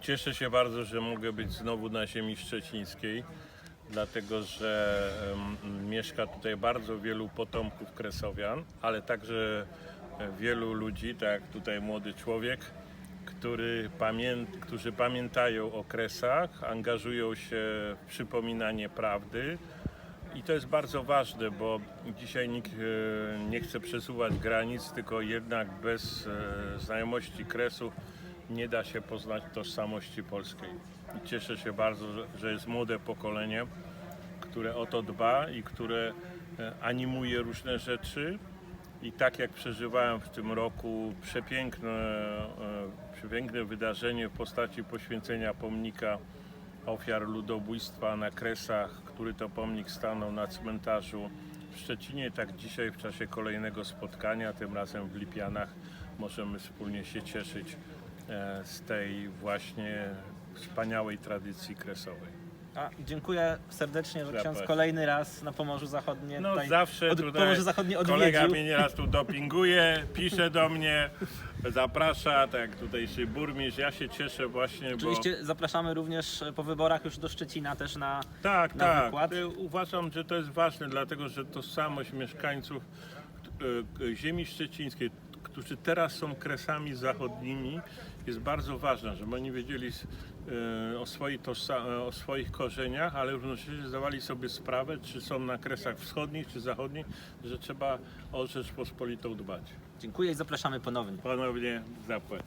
Cieszę się bardzo, że mogę być znowu na ziemi szczecińskiej, dlatego że mieszka tutaj bardzo wielu potomków kresowian, ale także e, wielu ludzi, tak jak tutaj młody człowiek, który którzy pamiętają o kresach, angażują się w przypominanie prawdy. I to jest bardzo ważne, bo dzisiaj nikt e, nie chce przesuwać granic, tylko jednak bez e, znajomości kresów nie da się poznać tożsamości polskiej. I cieszę się bardzo, że- jest młode pokolenie, które o to dba i które e, animuje różne rzeczy. I tak jak przeżywałem w tym roku przepiękne, e, przepiękne wydarzenie w postaci poświęcenia pomnika ofiar ludobójstwa na Kresach, który to pomnik stanął na cmentarzu w Szczecinie, tak dzisiaj w czasie kolejnego spotkania, tym razem w Lipianach, możemy wspólnie się cieszyć z tej właśnie wspaniałej tradycji kresowej. A, dziękuję serdecznie, że ksiądz Zapraszam. kolejny raz na Pomorzu Zachodnie No tutaj zawsze od, tutaj Pomorze Zachodnie kolega odwiedził. mnie nieraz tu dopinguje, pisze do mnie, zaprasza, tak jak tutejszy burmistrz. Ja się cieszę właśnie, bo... Oczywiście zapraszamy również po wyborach już do Szczecina też na Tak, na tak. wykład. Y, Uważam, że to jest ważne, dlatego że tożsamość mieszkańców y, y, ziemi szczecińskiej, którzy teraz są kresami zachodnimi, jest bardzo ważna, żeby oni wiedzieli y, o, swojej tożsa- o swoich korzeniach, ale równocześnie zdawali sobie sprawę, czy są na kresach wschodnich czy zachodnich, że trzeba o Rzeczpospolitą dbać. Dziękuję i zapraszamy ponownie. Ponownie zapłać.